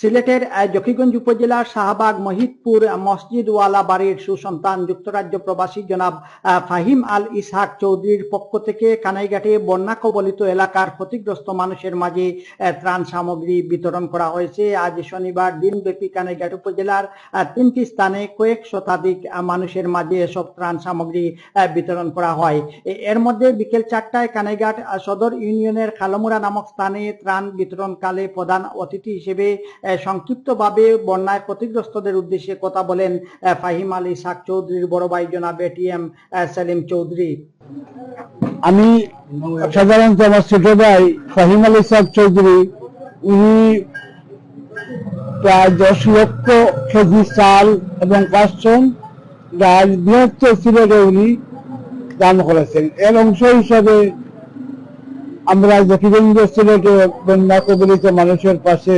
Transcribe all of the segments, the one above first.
সিলেটের জকিগঞ্জ উপজেলার শাহবাগ মহিদপুর মসজিদওয়ালা বাড়ির সুসন্তান যুক্তরাজ্য প্রবাসী জনাব ফাহিম আল ইসহাক চৌধুরীর পক্ষ থেকে কানাইঘাটে বন্যা কবলিত এলাকার ক্ষতিগ্রস্ত মানুষের মাঝে ত্রাণ সামগ্রী বিতরণ করা হয়েছে। আজ শনিবার দিনব্যাপী কানাইঘাট উপজেলার তিনটি স্থানে কয়েক শতাধিক মানুষের মাঝে এসব ত্রাণ সামগ্রী বিতরণ করা হয়। এর মধ্যে বিকেল চারটায় কানাইঘাট সদর ইউনিয়নের খালমুরা নামক স্থানে ত্রাণ বিতরণকালে প্রধান অতিথি হিসেবে সংক্ষিপ্তভাবে বন্যায় ক্ষতিগ্রস্তদের উদ্দেশ্যে কথা বলেন ফাহিম আলী শাক চৌধুরীর বড় ভাই জনাব এটিএম সেলিম চৌধুরী। আমি সাধারণত আমার ছোট ভাই ফাহিম আলী সাহ চৌধুরী, উনি প্রায় দশ লক্ষ কেজি চাল এবং পাঁচশন ডাল বৃহত্তর সিলেটে উনি দান করেছেন। এর অংশ হিসাবে আমরা দক্ষিণবঙ্গ সিলেটে বন্যা কবলিত মানুষের পাশে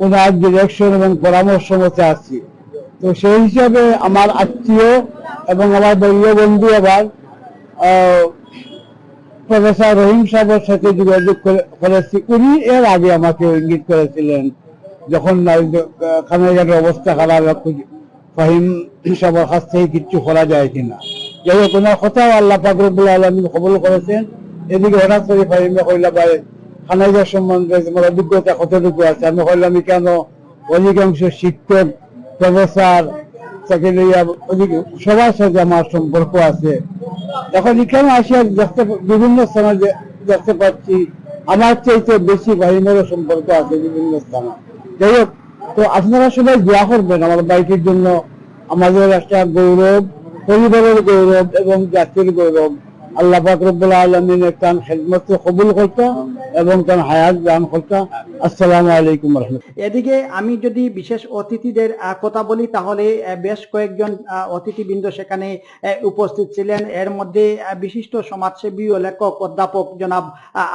ওনার ডিরেকশন এবং পরামর্শ মতে আছি। তো সেই হিসাবে আমার আত্মীয় এবং আমার বন্ধু বন্ধু আবার প্রফেসর রহিম সাহেবের সাথে যোগাযোগ করে- করেছি। উনি এর আগে আমাকে ইঙ্গিত করেছিলেন যখন খানাঘাটের অবস্থা খারাপ ফাহিম সাহেবের কাছ থেকে কিচ্ছু করা যায় কিনা। যাই হোক, ওনার কথাও আল্লাহ পাকরবুল আলমী কবল করেছেন। এদিকে হঠাৎ করে ফাহিমে কইলা খানাঘাট সম্বন্ধে তোমার অভিজ্ঞতা কতটুকু আছে? আমি কইলাম "আমি কেন অধিকাংশ শিক্ষক, প্রফেসর ওদিকে সবার সাথে আমার সম্পর্ক আছে। এখন এখানে আসিয়া দেখতে বিভিন্ন স্থানে দেখতে পাচ্ছি, আমার চাইতে বেশি বাহিনীরও সম্পর্ক আছে বিভিন্ন স্থানে। যাই হোক, তো আপনারা সবাই দোয়া করবেন আমার বাইকের জন্য। আমাদের একটা গৌরব, পরিবারের গৌরব এবং জাতির গৌরব। আল্লাহ পাক রব্বুল আলমিন তার খেদমত কবুল করতো এবং তার হায়াত দান করতো। আসসালামু আলাইকুম রহমতুল্লাহ। এদিকে আমি যদি বিশেষ অতিথিদের কথা বলি তাহলে বেশ কয়েকজন অতিথিবৃন্দ সেখানে উপস্থিত ছিলেন। এর মধ্যে বিশিষ্ট সমাজসেবী ও লেখক অধ্যাপক জনাব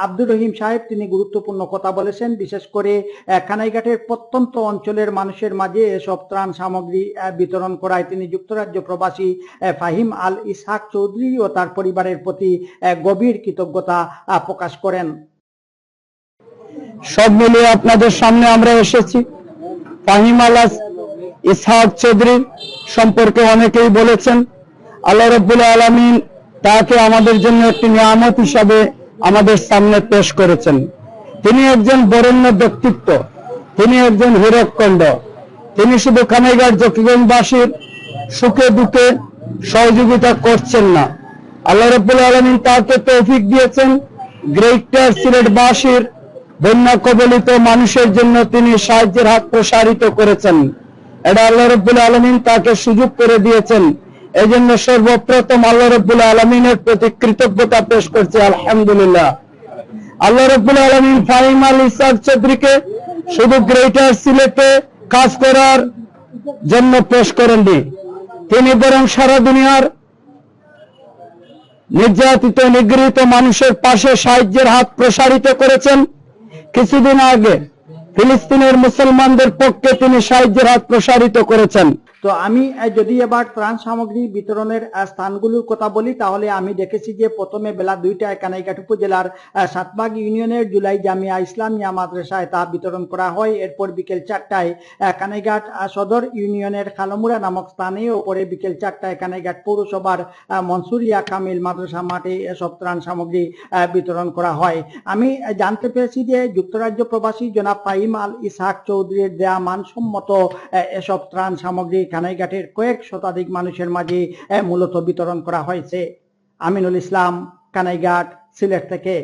আব্দুর রহিম সাহেব তিনি গুরুত্বপূর্ণ কথা বলেছেন। বিশেষ করে আহ, কানাইঘাটের প্রত্যন্ত অঞ্চলের মানুষের মাঝে এসব ত্রাণ সামগ্রী বিতরণ করায় তিনি যুক্তরাজ্য প্রবাসী ফাহিম আল ইসহাক চৌধুরী ও তার পরিবারের প্রতি গভীর কৃতজ্ঞতা প্রকাশ করেন। সব মিলিয়ে আপনাদের সামনে আমরা এসেছি। ফাহিম আলাস, ইসহাক সম্পর্কে অনেকেই বলেছেন, আল্লাহ রব্বুল আলমিন তাকে আমাদের জন্য একটি নিয়ামত হিসাবে আমাদের সামনে পেশ করেছেন। তিনি একজন বরেণ্য ব্যক্তিত্ব, তিনি একজন হীরককণ্ড তিনি শুধু কানাইঘাট জকিগঞ্জবাসীর সুখে দুঃখে সহযোগিতা করছেন না। আল্লাহ রব্বুল আলমিন তাকে তৌফিক দিয়েছেন। গ্রেটার সিলেটবাসীর বন্যা কবলিত মানুষের জন্য তিনি সাহায্যের হাত প্রসারিত করেছেন। এটা আল্লাহ রব্বুল আলমিন তাকে সুযোগ করে দিয়েছেন। এই জন্য সর্বপ্রথম আল্লাহ রব্বুল আলমিনের প্রতি কৃতজ্ঞতা পেশ করছে, আলহামদুলিল্লাহ। আল্লাহ রব্বুল আলমিন ফাহিম আল চৌধুরীকে শুধু গ্রেটার সিলেটে কাজ করার জন্য পেশ করেননি। তিনি বরং সারা দুনিয়ার নির্যাতিত, নিগৃহীত মানুষের পাশে সাহায্যের হাত প্রসারিত করেছেন। কিছুদিন আগে ফিলিস্তিনের মুসলমানদের পক্ষে তিনি সাহায্যের হাত প্রসারিত করেছেন। তো আমি যদি এবার ত্রাণ সামগ্রী বিতরণের স্থানগুলোর কথা বলি, তাহলে আমি দেখেছি যে প্রথমে বেলা দুইটায় কানাইঘাট উপজেলার সাতবাগ ইউনিয়নের জুলাই জামিয়া ইসলামিয়া মাদ্রাসায় তা বিতরণ করা হয়। এরপর বিকেল চারটায় কানাইঘাট সদর ইউনিয়নের খালমুরা নামক স্থানে ও পরে বিকেল চারটায় কানাইঘাট পৌরসভার মনসুরিয়া কামিল মাদ্রাসা মাঠে এসব ত্রাণ সামগ্রী বিতরণ করা হয়। আমি জানতে পেরেছি যে যুক্তরাজ্য প্রবাসী জনাব ফাহিম আল ইসহাক চৌধুরীর দেয়া মানসম্মত এসব ত্রাণ সামগ্রী কানাইঘাটের কয়েক শতাধিক মানুষের মাঝে মূলত বিতরণ করা হয়েছে। আমিনুল ইসলাম কানাইঘাট সিলেট থেকে।